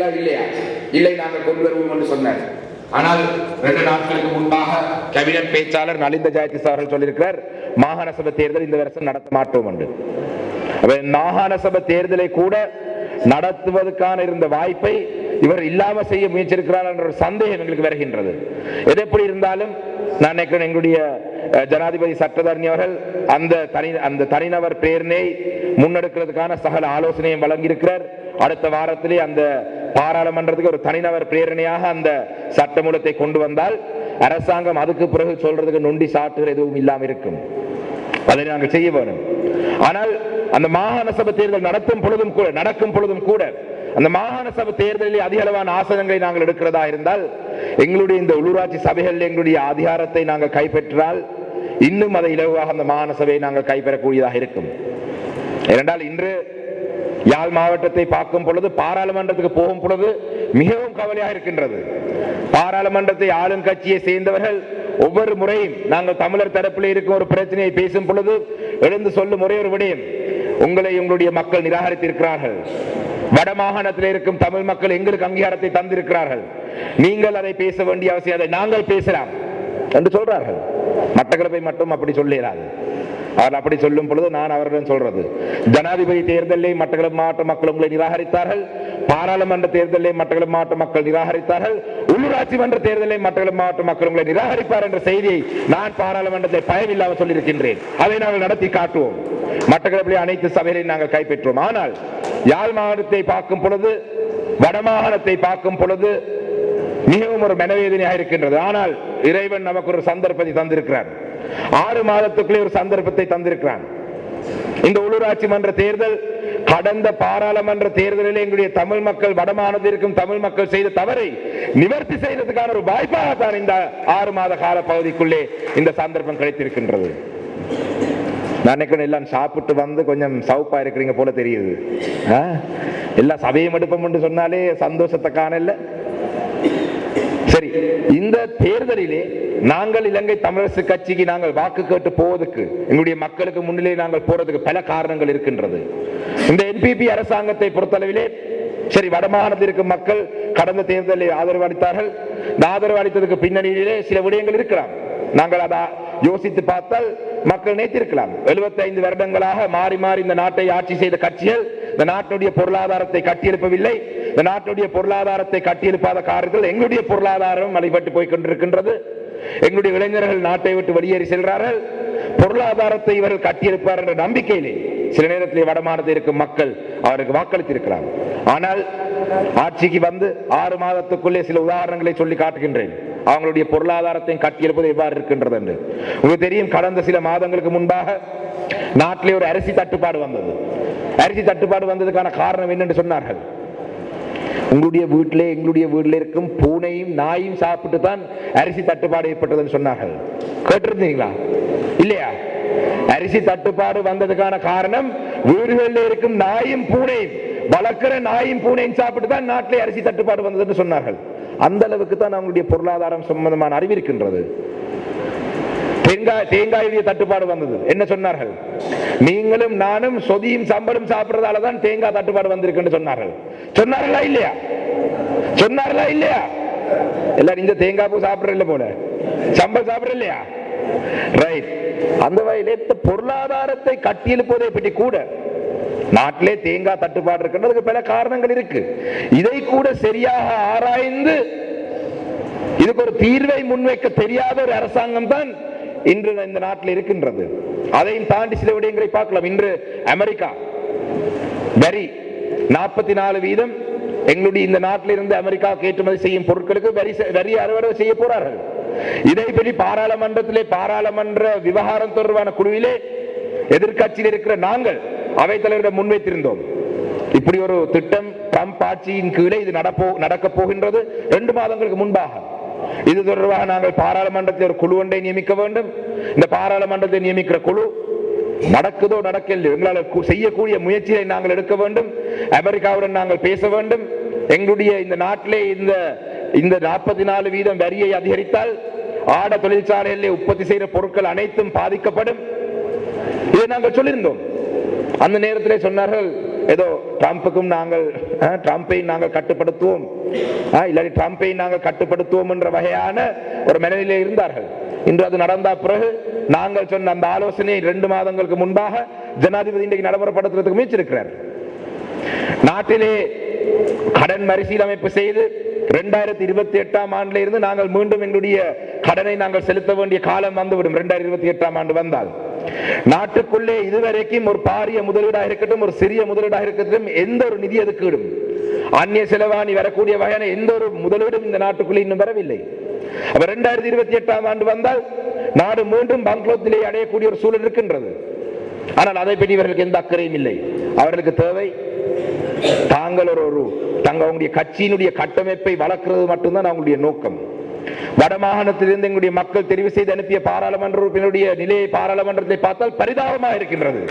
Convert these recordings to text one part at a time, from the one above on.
இல்லையா? இல்லை நாங்கள் கொண்டு வருவோம் என்று சொன்னார். ஆனால் ரெண்டு நாட்களுக்கு முன்பாக கேபினட் பேச்சாளர் நலிந்த ஜெயதிஸ் அவர்கள் சொல்லியிருக்கிறார் மாகாண சபை தேர்தல் இந்த வருஷம் நடத்த மாட்டோம் என்று. மாகாண சபை தேர்தலை கூட நடத்துவதற்கான இருந்த வாய்ப்பை இவர் இல்லாம செய்ய முயற்சிருக்கிறார் என்ற ஒரு சந்தேகம் எங்களுக்கு வருகின்றது. எது எப்படி இருந்தாலும் நான் நினைக்கிறேன் எங்களுடைய ஜனாதிபதி சட்டத்தரணி அவர்கள் அந்த தனி அந்த தனிநபர் பேரினை முன்னெடுக்கிறதுக்கான சகல ஆலோசனையும் வழங்கியிருக்கிறார். அடுத்த வாரத்திலே அந்த பாராளுமன்றத்துக்கு ஒரு தனிநபர் பிரேரணையாக அந்த சட்டமூலத்தை கொண்டு வந்தால் அரசாங்கம் அதுக்கு பிறகு சொல்றதுக்கு நொண்டி சாட்டுகள் எதுவும் இல்லாமல் இருக்கும். அதை நாங்கள் செய்ய வேணும் ஆனால் அந்த மாகாண சபை தேர்தல் நடத்தும் பொழுதும் கூட நடக்கும் பொழுதும் கூட அந்த மாகாண சபை தேர்தலில் அதிக அளவான ஆசனங்களை நாங்கள் எடுக்கிறதா இருந்தால் எங்களுடைய இந்த உள்ளூராட்சி சபைகளில் எங்களுடைய அதிகாரத்தை நாங்கள் கைப்பற்றால் இன்னும் அதை இலவாக அந்த மாகாண சபையை நாங்கள் கைப்பெறக்கூடியதாக இருக்கும். ஏனென்றால் இன்று யாழ் மாவட்டத்தை பார்க்கும் பொழுது பாராளுமன்றத்துக்கு போகும் பொழுது மிகவும் கவலையாக இருக்கின்றது. பாராளுமன்றத்தை ஆளும் கட்சியை சேர்ந்தவர்கள் ஒவ்வொரு முறையும் நாங்கள் தமிழர் தரப்பில் இருக்கும் ஒரு பிரச்சனையை பேசும் பொழுது எழுந்து சொல்லும் ஒரே ஒரு விடயம். உங்களை உங்களுடைய மக்கள் நிராகரித்திருக்கிறார்கள். வடமாகாணத்தில் இருக்கும் தமிழ் மக்கள் எங்களுக்கு அங்கீகாரத்தை தந்திருக்கிறார்கள். நீங்கள் அதை பேச வேண்டிய அவசியம் அதை நாங்கள் பேசலாம் என்று சொல்றார்கள். மட்டக்களப்பை மட்டும் அப்படி சொல்லுகிறார்கள் அவர் அப்படி சொல்லும் பொழுது நான் அவரிடம் சொல்றது. ஜனாதிபதி தேர்தலில் மட்டக்களப்பு மாவட்ட மக்கள் உங்களை நிராகரித்தார்கள். பாராளுமன்ற தேர்தலில் மட்டக்களப்பு மாவட்ட மக்கள் நிராகரித்தார்கள். உள்ளூராட்சி மன்ற தேர்தலில் மட்டக்களப்பு மாவட்ட மக்கள் உங்களை நிராகரிப்பார் என்ற செய்தியை நான் பாராளுமன்றத்தை பயமில்லாமல் சொல்லியிருக்கின்றேன். அதை நாங்கள் நடத்தி காட்டுவோம். மட்டக்களப்பிலே அனைத்து சபைகளையும் நாங்கள் கைப்பற்றுவோம். ஆனால் யாழ் மாவட்டத்தை பார்க்கும் பொழுது வடமாகாணத்தை பார்க்கும் பொழுது மிகவும் ஒரு மனவேதனையாக இருக்கின்றது. ஆனால் இறைவன் நமக்கு ஒரு சந்தர்ப்பத்தை தந்திருக்கிறார். ஆறு மாதத்துக்குள்ளே ஒரு சந்தர்ப்பத்தை தந்திருக்கிறான். இந்த உள்ளூராட்சி மன்ற தேர்தல் கடந்த பாராளுமன்ற தேர்தலில் எங்களுடைய தமிழ் மக்கள் வடமானதிற்கும் தமிழ் மக்கள் செய்த தவறை நிவர்த்தி செய்ததுக்கான ஒரு வாய்ப்பாக தான் இந்த ஆறு மாத கால பகுதிக்குள்ளே இந்த சந்தர்ப்பம் கிடைத்திருக்கின்றது. நான் எல்லாம் சாப்பிட்டு வந்து கொஞ்சம் சவுப்பா இருக்கிறீங்க போல தெரியுது. எல்லாம் சபையும் எடுப்போம் சொன்னாலே சந்தோஷத்தை காணல. சரி இந்த தேர்தலிலே நாங்கள் இலங்கை தமிழரசு கட்சிக்கு நாங்கள் வாக்கு கேட்டு போவதற்கு எங்களுடைய மக்களுக்கு முன்னிலே நாங்கள் போறதுக்கு பல காரணங்கள் இருக்கின்றது. இந்த என்பிபி அரசாங்கத்தை பொறுத்தளவிலே சரி வடமாகாணத்தில் இருக்கும் மக்கள் கடந்த தேர்தலில் ஆதரவு அளித்தார்கள். இந்த ஆதரவு அளித்ததுக்கு பின்னணியிலே சில விடயங்கள் இருக்கலாம். நாங்கள் அதை யோசித்து பார்த்தால் மக்கள் நேத்திருக்கலாம் 75 வருடங்களாக மாறி மாறி இந்த நாட்டை ஆட்சி செய்த கட்சிகள் இந்த நாட்டுடைய பொருளாதாரத்தை கட்டியெழுப்பவில்லை. இந்த நாட்டுடைய பொருளாதாரத்தை கட்டியெழுப்பாத காரணத்தில் எங்களுடைய பொருளாதாரம் வழிபட்டு போய் கொண்டிருக்கின்றது. எங்களுடைய இளைஞர்கள் நாட்டை விட்டு வெளியேறி செல்கிறார்கள். பொருளாதாரத்தை இவர்கள் கட்டியெழுப்பார் என்ற நம்பிக்கையிலே சில நேரத்திலே வடமானது இருக்கும் மக்கள் அவருக்கு வாக்களித்திருக்கலாம் ஆனால் ஆட்சிக்கு வந்து ஆறு மாதத்துக்குள்ளே சில உதாரணங்களை சொல்லி காட்டுகின்றேன். அவங்களுடைய பொருளாதாரத்தையும் கட்டியெழுப்பது எவ்வாறு இருக்கின்றது என்று. உங்களுக்கு தெரியும் கடந்த சில மாதங்களுக்கு முன்பாக நாட்டிலே ஒரு அரிசி தட்டுப்பாடு வந்தது. அரிசி தட்டுப்பாடு வந்ததுக்கான காரணம் என்னென்று சொன்னார்கள்? உங்களுடைய வீட்டிலே எங்களுடைய வீட்டில் இருக்கும் பூனையும் நாயும் சாப்பிட்டு தான் அரிசி தட்டுப்பாடு ஏற்பட்டதுன்னு சொன்னார்கள். கேட்டிருந்தீங்களா? இல்லையா? அரிசி தட்டுப்பாடு வந்ததுக்கான காரணம் வீடுகளில் இருக்கும் நாயும் பூனையும் வளர்க்கிற நாயும் பூனையும் சாப்பிட்டு தான் நாட்டிலே அரிசி தட்டுப்பாடு வந்ததுன்னு சொன்னார்கள். அந்த அளவுக்கு தான் அவங்களுடைய பொருளாதாரம் சம்பந்தமான அறிவு இருக்கின்றது. தேங்காய் தேங்காயுடைய தட்டுப்பாடு வந்தது. என்ன சொன்னார்கள்? நீங்களும் நானும் சொதியும் சம்பளம் சாப்பிடுறதால தான் தேங்காய் தட்டுப்பாடு வந்திருக்குன்னு சொன்னார்கள். சொன்னார்களா இல்லையா? சொன்னார்களா இல்லையா? எல்லாரும் இந்த தேங்காய் பூ சாப்பிடுற போல. சம்பளம் சாப்பிடுற இல்லையா ரைட் அந்த வகையில் பொருளாதாரத்தை கட்டியெழுப்பதை பற்றி கூட நாட்டிலே தேங்காய் தட்டுப்பாடு இருக்கின்றதுக்கு பல காரணங்கள் இருக்கு. இதை கூட சரியாக ஆராய்ந்து இதுக்கு ஒரு தீர்வை முன்வைக்க தெரியாத ஒரு அரசாங்கம் தான் இன்று இந்த நாட்டில் இருக்கின்றது. அதையும் தாண்டி சில விடயங்களை பார்க்கலாம். இன்று அமெரிக்கா வரி நாற்பத்தி நாலு வீதம் எங்களுடைய இந்த நாட்டில் இருந்து அமெரிக்காவுக்கு ஏற்றுமதி செய்யும் பொருட்களுக்கு வரி வரி அறுவடை செய்ய போறார்கள். இதை பற்றி பாராளுமன்றத்திலே பாராளுமன்ற விவகாரம் தொடர்பான குழுவிலே எதிர்க்கட்சியில் இருக்கிற நாங்கள் அவைத்தலைவரிடம் முன்வைத்திருந்தோம். இப்படி ஒரு திட்டம் ட்ரம்ப் ஆட்சியின் கீழே இது நடப்போ நடக்க போகின்றது. ரெண்டு மாதங்களுக்கு முன்பாக. இது தொடர்பாக நாங்கள் பாராளுமன்றத்தில் ஒரு குழு ஒன்றை நியமிக்க வேண்டும். இந்த பாராளுமன்றத்தை நியமிக்கிற குழு நடக்குதோ நடக்கலையோ எங்களால் செய்யக்கூடிய முயற்சியை நாங்கள் எடுக்க வேண்டும். அமெரிக்காவுடன் நாங்கள் பேச வேண்டும். எங்களுடைய இந்த நாட்டிலே இந்த இந்த நாற்பத்தி நாலு வீதம் வரியை அதிகரித்தால் ஆட தொழிற்சாலைகளிலே உற்பத்தி செய்கிற பொருட்கள் அனைத்தும் பாதிக்கப்படும். இதை நாங்கள் சொல்லியிருந்தோம். அந்த நேரத்திலே சொன்னார்கள் ஏதோ ட்ரம்ப்புக்கும் நாங்கள் அஹ், ட்ரம்ப்பை நாங்கள் கட்டுப்படுத்துவோம். இல்லாட்டி ட்ரம்ப்பை நாங்கள் கட்டுப்படுத்துவோம் என்ற வகையான ஒரு மனநிலையில் இருந்தார்கள். இன்று அது நடந்த பிறகு நாங்கள் சொன்ன அந்த ஆலோசனை ரெண்டு மாதங்களுக்கு முன்பாக ஜனாதிபதி இன்றைக்கு நடைமுறைப்படுத்துறதுக்கு முயற்சிருக்கிறார் நாட்டிலே கடன் மறுசீலமைப்பு செய்து இரண்டாயிரத்தி இருபத்தி எட்டாம் ஆண்டுல இருந்து நாங்கள் மீண்டும் எங்களுடைய கடனை நாங்கள் செலுத்த வேண்டிய காலம் வந்துவிடும் இரண்டாயிரத்தி இருபத்தி எட்டாம் ஆண்டு வந்தால். நாட்டுக்குள்ளே இதுவரைக்கும் ஒரு பாரிய முதலீடாக இருக்கட்டும் ஒரு சிறிய முதலீடாக இருக்கட்டும் எந்த ஒரு நிதி அதுக்கீடும். அந்நிய செலவாணி வரக்கூடிய வகையான எந்த ஒரு முதலீடும் இந்த நாட்டுக்குள்ளே இன்னும் வரவில்லை. அப்ப இரண்டாயிரத்தி இருபத்தி எட்டாம் ஆண்டு வந்தால் நாடு மீண்டும் பங்களோத் நிலையை அடையக்கூடிய ஒரு சூழல் இருக்கின்றது. ஆனால் அதை பற்றி இவர்களுக்கு எந்த அக்கறையும் இல்லை. அவர்களுக்கு தேவை தாங்கள் ஒரு ஒரு தங்க கட்சியினுடைய கட்டமைப்பை வளர்க்கிறது மட்டும்தான் அவங்களுடைய நோக்கம். வடமாகாணத்திலிருந்து எங்களுடைய மக்கள் தெரிவு செய்து அனுப்பிய பாராளுமன்ற உறுப்பினருடைய நிலையை பாராளுமன்றத்தை பார்த்தால் பரிதாபமாக இருக்கின்றது.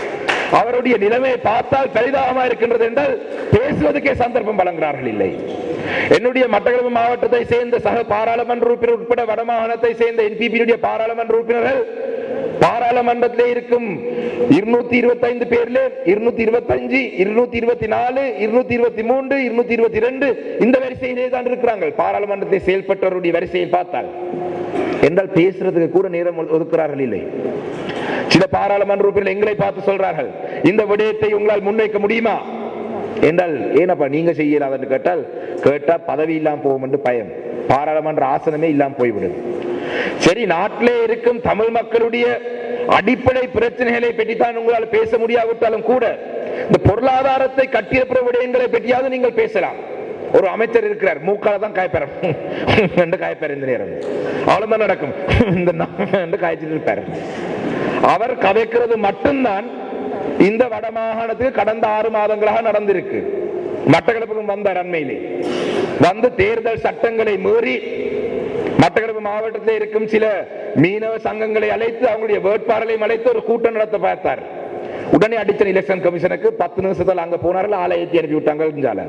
அவருடைய நிலைமையை பார்த்தால் பரிதாபமாக இருக்கின்றது என்றால் பேசுவதற்கே சந்தர்ப்பம் வழங்குகிறார்கள் இல்லை. என்னுடைய மட்டக்களப்பு மாவட்டத்தை சேர்ந்த சக பாராளுமன்ற உறுப்பினர் உட்பட வடமாகாணத்தை சேர்ந்த என்பிபியுடைய பாராளுமன்ற உறுப்பினர்கள் பாராளுமன்றத்திலே இருக்கும் இருநூத்தி இருபத்தி ஐந்து பேர்ல இருநூத்தி இருபத்தி அஞ்சு இருநூத்தி இருபத்தி நாலு இருநூத்தி இருபத்தி மூன்று இருநூத்தி இருபத்தி ரெண்டு இந்த வரிசையிலே தான் இருக்கிறாங்க பாராளுமன்றத்தை செயல்பட்டவருடைய வரிசையை பார்த்தால் என்றால் பேசுறதுக்கு கூட நேரம் ஒதுக்கிறார்கள் ஒதுக்குறார்கள் இல்லை. சில பாராளுமன்ற உறுப்பினர் எங்களை பார்த்து சொல்றார்கள் இந்த விடயத்தை உங்களால் முன்வைக்க முடியுமா? என்றால் ஏனப்பா நீங்க செய்யலாதுன்னு கேட்டால் கேட்டா பதவி இல்லாமல் போகும் என்று பயம். பாராளுமன்ற ஆசனமே இல்லாமல் போய்விடும். சரி நாட்டிலே இருக்கும் தமிழ் மக்களுடைய அடிப்படை பிரச்சனைகளை பற்றித்தான் உங்களால் பேச முடியாவிட்டாலும் கூட இந்த பொருளாதாரத்தை கட்டியப்புற விடயங்களை பற்றியாவது நீங்கள் பேசலாம். ஒரு அமைச்சர் இருக்கிறார் மூக்கால தான் காய்ப்பெற என்று காய்ப்பார் இந்த நேரம். அவ்வளவுதான் நடக்கும். இந்த நா- காய்ச்சிட்டு இருப்பார். அவர் கதைக்கிறது மட்டும்தான் இந்த வடமாகாணத்துக்கு கடந்த ஆறு மாதங்களாக நடந்திருக்கு. மட்டக்களப்புக்கும் வந்தார் அண்மையிலே. வந்து தேர்தல் சட்டங்களை மீறி மட்டக்களப்பு மாவட்டத்தில் இருக்கும் சில மீனவ சங்கங்களை அழைத்து அவங்களுடைய வேட்பாளர்களையும் அழைத்து ஒரு கூட்டம் நடத்த பார்த்தார். உடனே அடிச்சன் எலெக்ஷன் கமிஷனுக்கு பத்து நிமிஷத்தில் அங்க போனார்கள் ஆளை ஏற்றி அனுப்பி விட்டாங்க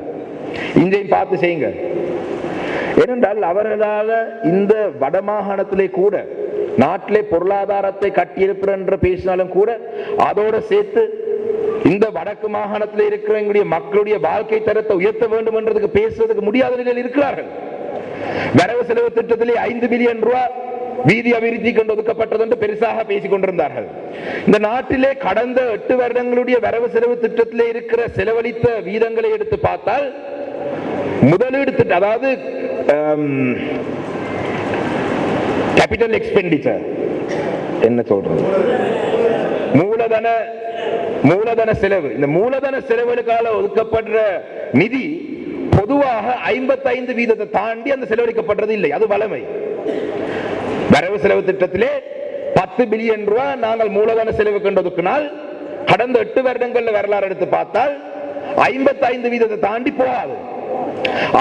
இங்கேயும் பார்த்து செய்யுங்க. ஏனென்றால் அவர்களால் இந்த வடமாகாணத்திலே கூட நாட்டிலே பொருளாதாரத்தை கட்டியிருப்பது என்று பேசினாலும் கூட அதோட சேர்த்து இந்த வடக்கு மாகாணத்தில் இருக்கிற எங்களுடைய மக்களுடைய வாழ்க்கை தரத்தை உயர்த்த வேண்டும் என்றதுக்கு பேசுவதற்கு முடியாத நிலையில் இருக்கிறார்கள். வரவு செலவு திட்டத்திலே ஐந்து மில்லியன் ரூபாய் வீதி அபிவிருத்தி கொண்டு ஒதுக்கப்பட்டது என்று பெருசாக பேசிக் கொண்டிருந்தார்கள். இந்த நாட்டிலே கடந்த எட்டு வருடங்களுடைய வரவு செலவு திட்டத்திலே இருக்கிற செலவழித்த வீதங்களை எடுத்து பார்த்தால் முதலீடு திட்டம் அதாவது கேபிட்டல் எக்ஸ்பெண்டிச்சர் என்ன சொல்றது? மூலதன மூலதன செலவு. இந்த மூலதன செலவுகளுக்காக ஒதுக்கப்படுற நிதி பொதுவாக 55 வீதத்தை தாண்டி அந்த செலவழிக்கப்படுறது இல்லை. அது வளமை. வரவு செலவு திட்டத்திலே பத்து பில்லியன் ரூபாய் நாங்கள் மூலதன செலவு கண்டதுக்குனால் கடந்த எட்டு வருடங்கள்ல வரலாறு எடுத்து பார்த்தால் 55 வீதத்தை தாண்டி போகாது.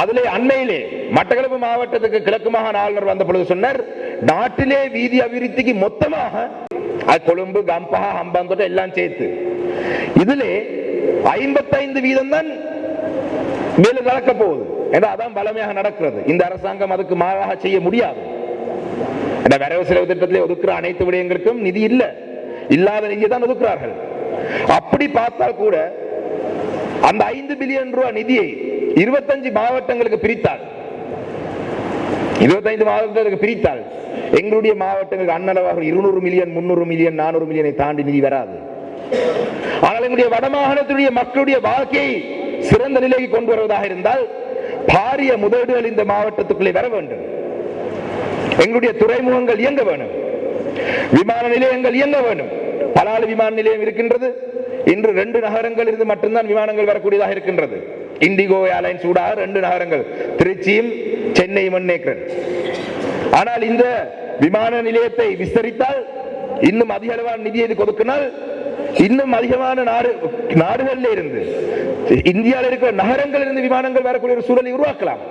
அதிலே அண்மையிலே மட்டக்களப்பு மாவட்டத்துக்கு கிழக்கு மாகாண ஆளுநர் வந்த பொழுது சொன்னார் நாட்டிலே வீதி அபிவிருத்திக்கு மொத்தமாக கொழும்பு கம்பா ஹம்பாந்தோட்ட எல்லாம் சேர்த்து. இதிலே 55 வீதம் தான் மேலும் நடக்க போகுது. ஏன்னா அதான் பலமையாக நடக்கிறது. இந்த அரசாங்கம் அதுக்கு மாறாக செய்ய முடியாது. இந்த வரவு செலவு திட்டத்திலே ஒதுக்குற அனைத்து விடயங்களுக்கும் நிதி இல்ல. இல்லாத நிதியை தான் ஒதுக்குறார்கள். அப்படி பார்த்தால் கூட அந்த ஐந்து பில்லியன் ரூபாய் நிதியை இருபத்தஞ்சு மாவட்டங்களுக்கு பிரித்தால் இருபத்தைந்து மாவட்டங்களுக்கு பிரித்தால் எங்களுடைய மாவட்டங்களுக்கு அண்ணளவாக இருநூறு மில்லியன் முன்னூறு மில்லியன் நானூறு மில்லியனை தாண்டி நிதி வராது. ஆனால் எங்களுடைய வடமாகாணத்துடைய மக்களுடைய வாழ்க்கையை சிறந்த நிலைக்கு கொண்டு வருவதாக இருந்தால் பாரிய முதலீடுகள் இந்த மாவட்டத்துக்குள்ளே வர வேண்டும். எங்களுடைய துறைமுகங்கள் இயங்க வேண்டும். விமான நிலையங்கள் இயங்க வேண்டும். பலாலு விமான நிலையம் இருக்கின்றது. இன்று ரெண்டு நகரங்கள் இருந்து மட்டும்தான் விமானங்கள் வரக்கூடியதாக இருக்கின்றது. இண்டிகோ ஏர்லைன்ஸ் ஊடாக ரெண்டு நகரங்கள் திருச்சியும் சென்னையும் நினைக்கிறேன் ஆனால் இந்த விமான நிலையத்தை விஸ்தரித்தால் இன்னும் அதிக அளவான நிதியை இதுக்கு ஒதுக்கினால் இன்னும் அதிகமான நாடு நாடுகளில் இருந்து இந்தியாவில் இருக்கிற நகரங்கள் இருந்து விமானங்கள் வரக்கூடிய ஒரு சூழலை உருவாக்கலாம்.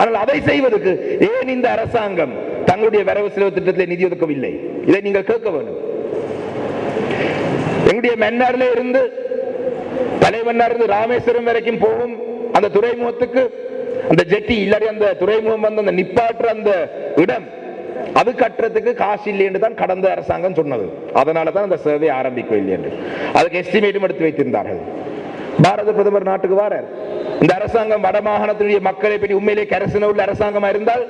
ஆனால் அதை செய்வதற்கு ஏன் இந்த அரசாங்கம் தங்களுடைய வரவு செலவு திட்டத்தில் நிதி ஒதுக்கவில்லை? இதை நீங்கள் கேட்க வேண்டும். எங்களுடைய மன்னாரில் இருந்து தலைமன்னார் இருந்து ராமேஸ்வரம் வரைக்கும் போகும் அந்த துறைமுகத்துக்கு அந்த ஜெட்டி இல்லாட்டி அந்த துறைமுகம் வந்து அந்த நிப்பாற்ற அந்த இடம் அது கட்டுறதுக்கு காசு இல்லைன்னு தான் கடந்த அரசாங்கம் சொன்னது. அதனால தான் அந்த சேவை ஆரம்பிக்கவில்லை என்று. அதுக்கு எஸ்டிமேட்டும் எடுத்து வைத்திருந்தார்கள். பாரத பிரதமர் நாட்டுக்கு வாரார். இந்த அரசாங்கம் வடமாகாணத்தினுடைய மக்களை பற்றி உண்மையிலே கரசன உள்ள அரசாங்கமா இருந்தால்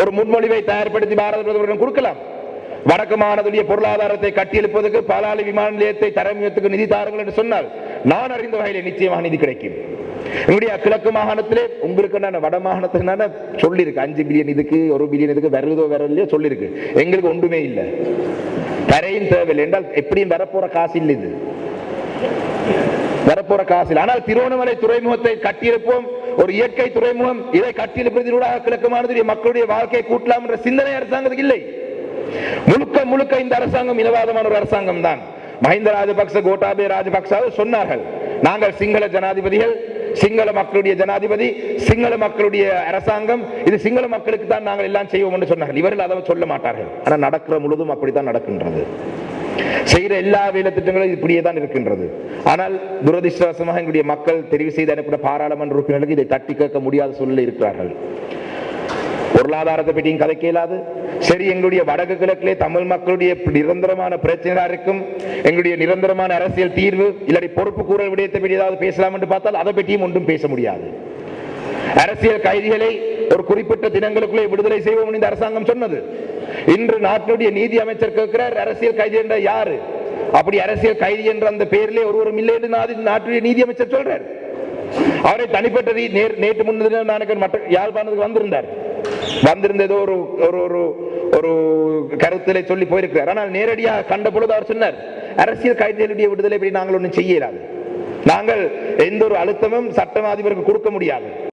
ஒரு முன்மொழிவை தயார்படுத்தி பாரத பிரதமரிடம் கொடுக்கலாம். வடக்கு மாநிலத்துடைய பொருளாதாரத்தை கட்டியெழுப்பதற்கு பாலாளி விமான நிலையத்தை தரமியத்துக்கு நிதி தாருங்கள் என்று சொன்னால் நான் அறிந்த வகையில் நிச்சயமாக நிதி கிடைக்கும். என்னுடைய கிழக்கு மாகாணத்திலே உங்களுக்கு நான் வட மாகாணத்துக்கு நான் சொல்லியிருக்கு அஞ்சு பில்லியன் இதுக்கு ஒரு பில்லியன் இதுக்கு வருதோ வரலையோ சொல்லியிருக்கு எங்களுக்கு ஒன்றுமே இல்லை. தரையும் தேவையில்லை. என்றால் எப்படியும் வரப்போற காசு இல்லை இது. வரப்போற காசு இல்லை. ஆனால் திருவண்ணாமலை துறைமுகத்தை கட்டியிருப்போம். ஒரு இயற்கை துறைமுகம். இதை கட்டியிருப்பதனூடாக கிழக்கு மாநிலத்திலே மக்களுடைய வாழ்க்கையை கூட்டலாம் என்ற சிந்தனை அரசாங்கத்துக்கு இல்லை. முழுக்க முழுக்க இந்த அரசாங்கம் இனவாதமான ஒரு அரசாங்கம் தான். மஹிந்த ராஜபக்ச கோட்டாபே ராஜபக்சாவை சொன்னார்கள். நாங்கள் சிங்கள ஜனாதிபதிகள் சிங்கள மக்களுடைய ஜனாதிபதி சிங்கள மக்களுடைய அரசாங்கம் இது சிங்கள மக்களுக்கு தான் நாங்கள் எல்லாம் செய்வோம் என்று சொன்னார்கள். இவர்கள் அதை சொல்ல மாட்டார்கள். ஆனால் நடக்கிற முழுதும் அப்படித்தான் நடக்கின்றது. செய்கிற எல்லா வேலை திட்டங்களும் இப்படியே தான் இருக்கின்றது. ஆனால் துரதிருஷ்டவசமாக எங்களுடைய மக்கள் தெரிவு செய்து அனுப்பின பாராளுமன்ற உறுப்பினர்களுக்கு இதை தட்டி கேட்க முடியாத சூழ்நிலை இருக்கிறார்கள். பொருளாதாரத்தை பற்றியும் கதைக்க இயலாது. சரி எங்களுடைய வடக்கு கிழக்கிலே தமிழ் மக்களுடைய நிரந்தரமான பிரச்சனையாக இருக்கும். எங்களுடைய நிரந்தரமான அரசியல் தீர்வு இல்லாட்டி பொறுப்பு கூறல் விடயத்தை பற்றி ஏதாவது பேசலாம் என்று பார்த்தால் அதை பற்றியும் ஒன்றும் பேச முடியாது. அரசியல் கைதிகளை ஒரு குறிப்பிட்ட தினங்களுக்குள்ளே விடுதலை செய்வோம் இந்த அரசாங்கம் சொன்னது. இன்று நாட்டினுடைய நீதி அமைச்சர் கேட்கிறார் அரசியல் கைதி என்ற யாரு? அப்படி அரசியல் கைதி என்ற அந்த பெயரிலே ஒருவரும் இல்லை என்று நாட்டுடைய நீதி அமைச்சர் சொல்றார். அவரை தனிப்பட்ட நேர்- நேற்று முன்தினம் நான் மற்ற யாழ்ப்பாணத்துக்கு வந்திருந்தார். வந்திருந்த ஏதோ ஒரு ஒரு ஒரு ஒரு கருத்திலே சொல்லி போயிருக்கிறார். ஆனால் நேரடியாக கண்ட பொழுது அவர் சொன்னார் அரசியல் கைதிகளுடைய விடுதலை பற்றி நாங்கள் ஒன்றும் செய்யலாது. நாங்கள் எந்த ஒரு அழுத்தமும் சட்டம் அதிபருக்கு கொடுக்க முடியாது.